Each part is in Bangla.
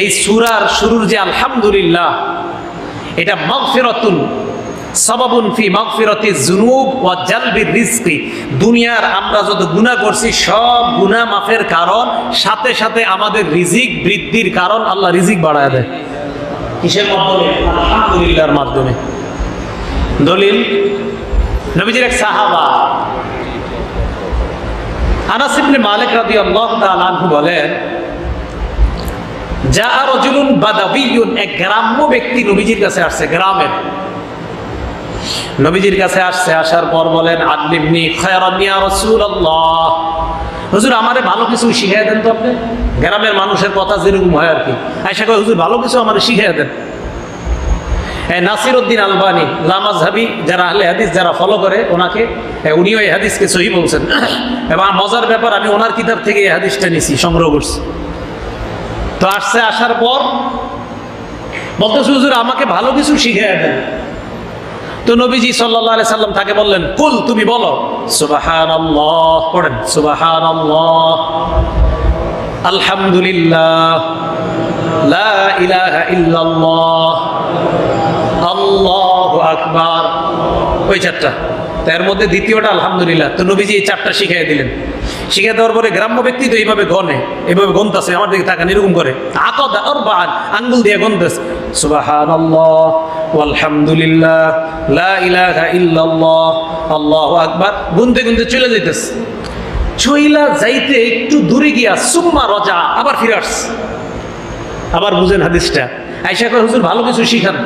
এই সুরার শুরুর যে আলহামদুলিল্লাহ, এটা মগফিরতুন, সবাবুন ফি রিজকি। দুনিয়ার আমরা যত করছি, সব মাফের কারণ, সাথে সাথে আমাদের রিজিক বৃদ্ধির কারণ আল্লাহ রিজিক বাড়ায় দেয়। মাধ্যমে? দলিল এক সাহাবা মালিক রাদিয়াল্লাহু বলেন যা রজুলুন বাদাবিয়ুন এক গ্রাম্য ব্যক্তি নবীজির কাছে আসছে, গ্রামের। নবীজির কাছে আসছে, আসার পর বলেন, আল্লিমনি খায়রান ইয়া রাসূলুল্লাহ। হুজুর, আমারে ভালো কিছু শিখিয়ে দেন তো আপনি? গ্রামের মানুষের কথা যেরকম হয় আর কি। আয়সা কয়, হুজুর, ভালো কিছু আমারে শিখিয়ে দেন। নাসির উদ্দিন আলবানি লামাজহাবি যারা আহলে হাদিস যারা ফলো করে ওনাকে উনিও এই হাদিসকে সহি বলছেন। এবং মজার ব্যাপার, আমি ওনার কিতাব থেকে এই হাদিসটা নিছি, সংগ্রহ করছি। তো আসছে আসার পর বলতেছে, হুজুর, আমাকে ভালো কিছু শিখিয়ে দেন। তো নবীজি সাল্লাম তাকে বললেন, কুল, তুমি বলো। সুবাহান আল্লাহ পড়েন আলহামদুলিল্লাহ, লা ওই চারটা। তার মধ্যে দ্বিতীয়টা, আলহামদুলিল্লাহ। তো নবীজি এই চারটা শিখিয়ে দিলেন। শিখিয়ে দেওয়ার পরে গ্রাম্য ব্যক্তি তো এইভাবে গনে, এইভাবে গনতাছে, আমার দিকে তাকান, এরকম করে। আঙ্গুল দিয়ে গনতেছে। লা আকবার, গুনতে গুনতে যাইতেছে। চইলা যাইতে একটু দূরে গিয়া সুম্মা রজা, আবার আবার বুঝেন হাদিসটা। আইসা কয়, হুজুর, ভালো কিছু শিখান।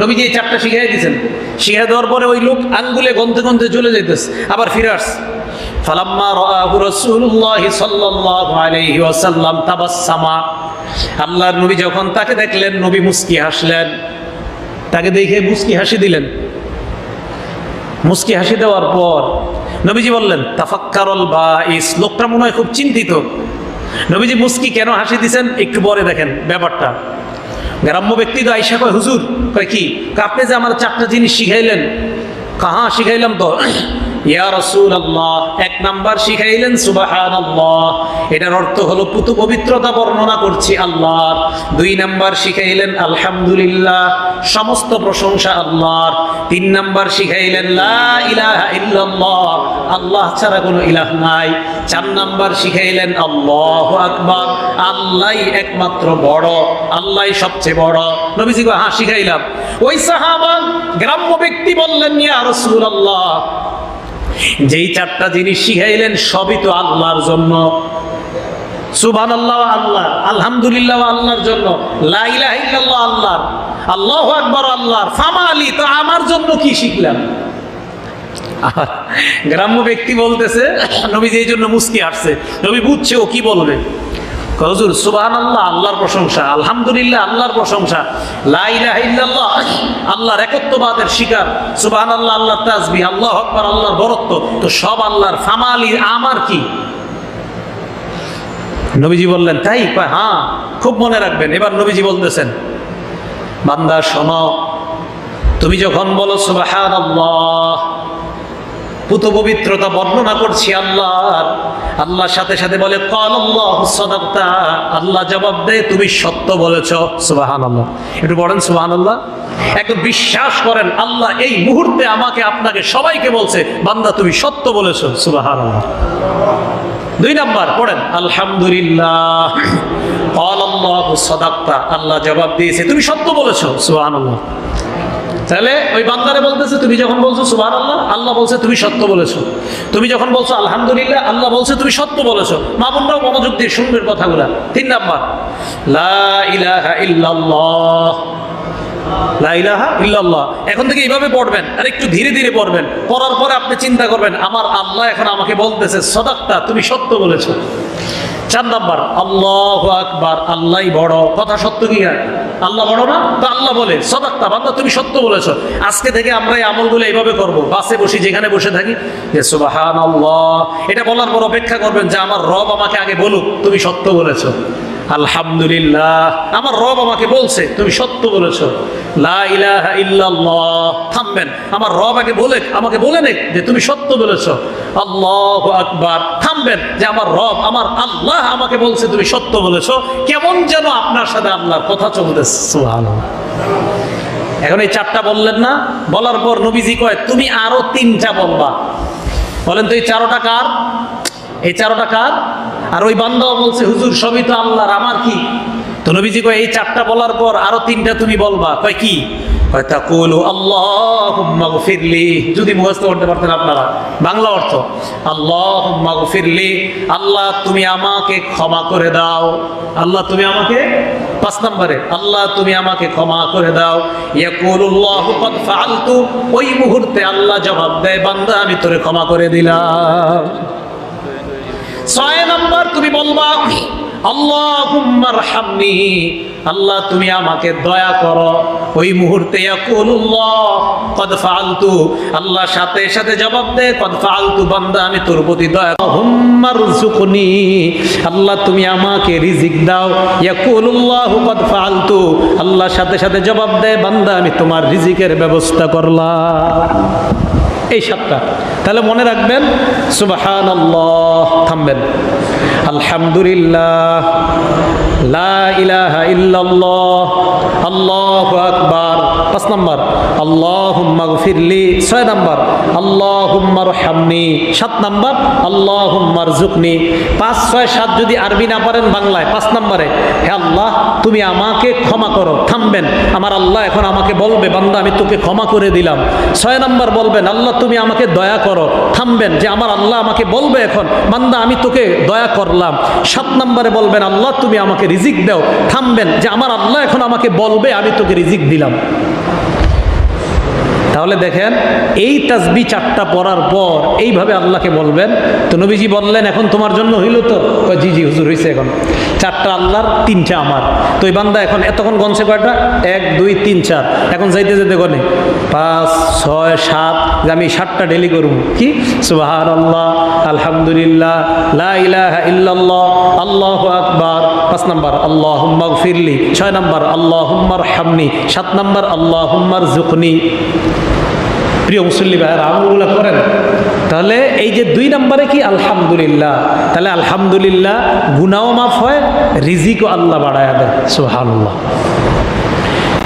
নবীজি এই চারটা শিখাই দিয়েছেন। শিখাই দেওয়ার পরে ওই লোক আঙ্গুলে গন্তে গন্তে চলে যাইতেছে, আবার ফিরে আসছে। ফালাম্মা রাআহু রাসূলুল্লাহ সাল্লাল্লাহু আলাইহি আল্লাহর নবী যখন তাকে দেখলেন, নবী মুস্কি হাসলেন। তাকে দেখে মুস্কি হাসি দিলেন। মুস্কি হাসি দেওয়ার পর নবীজি বললেন, তাফাক্কারল বা এই শ্লোকটা মনে হয় খুব চিন্তিত। নবীজি মুস্কি কেন হাসি দিছেন, একটু পরে দেখেন ব্যাপারটা। গ্রাম্য ব্যক্তি তো আইসা কয়, হুজুর, কয় কি? আপনি যে আমার চারটা জিনিস শিখাইলেন, কাহা শিখাইলাম তো? ইয়া আল্লাহ এক শিখাইলেন আল্লাহ এটার অর্থ হলো পুতু পবিত্রতা বর্ণনা করছি আল্লাহর। দুই সমস্ত প্রশংসা তিন নাম্বার শিখাইলেন আল্লাহ ছাড়া কোনো ইলাহ নাই। চার নাম্বার শিখাইলেন, আল্লাহ আল্লাহ একমাত্র বড় আল্লাহ সবচেয়ে বড়। নবীজি হ্যাঁ শিখাইলাম। ওই সাহাবা, গ্রাম্য ব্যক্তি বললেন যেই চারটা জিনিস শিখাইলেন, সবই তো আল্লাহর জন্য। সুবান আল্লাহ আল্লাহ আলহামদুলিল্লাহ আল্লাহর জন্য। আল্লাহ আল্লাহ আকবর আল্লাহ ফামা আলী তো আমার জন্য কি শিখলাম? গ্রাম্য ব্যক্তি বলতেছে নবী যে জন্য মুস্কি আসছে নবী বুঝছে ও কি বলবে। হুজুর সুবহান আল্লাহ আল্লাহর প্রশংসা, আলহামদুলিল্লাহ, আল্লাহর প্রশংসা, লা ইলাহা ইল্লাল্লাহ, আল্লাহর একত্ববাদের শিকার সুবহান আল্লাহ আল্লাহর তাসবিহ আল্লাহ আকবার, আল্লাহর বরত্ব, তো সব আল্লাহর ফামালি, আমার কি? নবীজি বললেন, তাই? হ্যাঁ খুব মনে রাখবেন, এবার নবীজি বলতেছেন, বান্দা, শোনো, তুমি যখন বলো সুবাহান আল্লাহ পুত পবিত্রতা বর্ণনা করছি আল্লাহর আল্লাহর সাথে সাথে বলে কল আল্লাহ জবাব দেয়, তুমি সত্য বলেছ। সুবাহান আল্লাহ একটু বলেন সুবাহান আল্লাহ একদম বিশ্বাস করেন, আল্লাহ এই মুহূর্তে আমাকে, আপনাকে সবাইকে বলছে, বান্দা, তুমি সত্য বলেছ। সুবাহান আল্লাহ দুই নাম্বার, পড়েন, আলহামদুলিল্লাহ। আল্লাহ সদাক্তা। আল্লাহ জবাব দিয়েছে, তুমি সত্য বলেছ। সুবাহান আল্লাহ তাহলে ওই বান্দারে বলতেছে, তুমি যখন বলছো সুবাহ আল্লাহ আল্লাহ বলছে তুমি সত্য বলেছ। তুমি যখন বলছো আলহামদুলিল্লাহ, আল্লাহ বলছে তুমি সত্য বলেছ। মা বোনরাও মনোযোগ দিয়ে শুনবেন কথাগুলা। তিন নাম্বার এখন থেকে এইভাবে পড়বেন, আর একটু ধীরে ধীরে পড়বেন। পড়ার পরে আপনি চিন্তা করবেন, আমার আল্লাহ এখন আমাকে বলতেছে, সদাক্তা, তুমি সত্য বলেছ। চার নাম্বার, আল্লাহ আকবার। আল্লাহ বড়। কথা সত্য কি হয় আল্লাহ বড় না? তো আল্লাহ বলে, সদাক্তা, বান্দা, তুমি সত্য বলেছ। আজকে থেকে আমরা এই আমলগুলো এইভাবে করব। বাসে বসি, যেখানে বসে থাকি এটা বলার পর অপেক্ষা করবেন যে, আমার রব আমাকে আগে বলুক, তুমি সত্য বলেছ। আলহামদুলিল্লাহ। আমার রব আমাকে বলছে, তুমি সত্য বলেছ। থামবেন। আমার রব আগে বলে, আমাকে বলে নে যে তুমি সত্য বলেছ। আল্লাহু আকবার। থামবেন যে আমার রব, আমার আল্লাহ আমাকে বলছে তুমি সত্য বলেছ। কেমন যেন আপনার সাথে আল্লাহর কথা চলতেছে এখন এই চারটা বললেন না? বলার পর নবীজি কয়, তুমি আরও তিনটা বলবা। বলেন তো এই চারোটা কার? এই চারোটা কার? আর ওই বান্দাও বলছে, হুজুর, সবই তো আল্লাহর, আমার কি? তো নবীজি কয়, এই চারটা বলার পর আরও তিনটা তুমি বলবা। কয়, কি? যদি মুখস্থ করতে পারতেন আপনারা। বাংলা অর্থ, আল্লাহুম্মা গফিরলি। আল্লাহ, তুমি আমাকে ক্ষমা করে দাও। আল্লাহ, তুমি আমাকে, পাঁচ নম্বরে, আল্লাহ, তুমি আমাকে ক্ষমা করে দাও। ওই মুহূর্তে আল্লাহ জবাব দেয়, বান্দা, আমি তোরে ক্ষমা করে দিলাম। বলবা আল্লাহুম্মার আল্লাহ, তুমি আমাকে দয়া করো। ওই মুহূর্তে কদ ফাআলতু। আল্লাহ, সাথে সাথে জবাব দে, কদ ফাআলতু বান্দা, আমি তোর প্রতি দয়া হুম্মার রুজুকনি আল্লাহ, তুমি আমাকে রিজিক দাও। ইয়াকুলুল্লাহ, কদ ফাআলতু। আল্লাহ, সাথে সাথে জবাব দেয় বান্দা, আমি তোমার রিজিকের ব্যবস্থা করলাম। এই সাতটা। তাহলে মনে রাখবেন সুবাহান থামবেন। আলহামদুলিল্লাহ, লা ইলাহা ইল্লাল্লাহ, আল্লাহু আকবার, পাঁচ নম্বর। আল্লাহুম্মা গফিরলি, ছয় নম্বর। আল্লাহুম্মা রহামনি, সাত নম্বর। আল্লাহুম্মা রজুকনি পাঁচ, ছয়, সাত যদি আরবি না পারেন বাংলায়, পাঁচ নম্বরে। হে আল্লাহ, তুমি আমাকে ক্ষমা করো, থামবেন। আমার আল্লাহ এখন আমাকে বলবে, বান্দা, আমি তোকে ক্ষমা করে দিলাম। ছয় নম্বর বলবেন, আল্লাহ তুমি আমাকে দয়া করো। থামবেন যে আমার আল্লাহ আমাকে বলবে এখন, বান্দা, আমি তোকে দয়া করলাম। সাত নম্বরে বলবেন, আল্লাহ তুমি আমাকে রিজিক দাও। থামবেন যে আমার আল্লাহ এখন আমাকে বলবে, আমি তোকে রিজিক দিলাম। তাহলে দেখেন, এই তাজবি চারটা পড়ার পর এইভাবে আল্লাহকে বলবেন। তো নবীজি বললেন, এখন তোমার জন্য হইল তো? জি জি, হুজুর হয়েছে এখন। চারটা আল্লাহর, তিনটা আমার। তো এই বান্দা এখন এতক্ষণ গনছে কয়টা? এক, দুই, তিন, চার। এখন যাইতে যেতে গনে, পাঁচ, ছয়, সাত, যে আমি সাতটা ডেলি করব। কি? সুবাহান আল্লাহ আলহামদুলিল্লাহ, লা ইলাহা ইল্লাল্লাহ, আল্লাহ আকবার। পাঁচ নাম্বার আল্লাহ হুম্মা ফিরলি ছয় নাম্বার আল্লাহ হুম্মার হামনি। সাত নাম্বার আল্লাহ হুম্মার জুকনি। প্রিয় মুসল্লি ভাইয়ের, আমলগুলো করেন। তাহলে এই যে দুই নম্বরে কি? আলহামদুলিল্লাহ। তাহলে আলহামদুলিল্লাহ গুনাও মাফ হয়, রিজিকও আল্লাহ বাড়ায় দেয়। সুহানুল্লাহ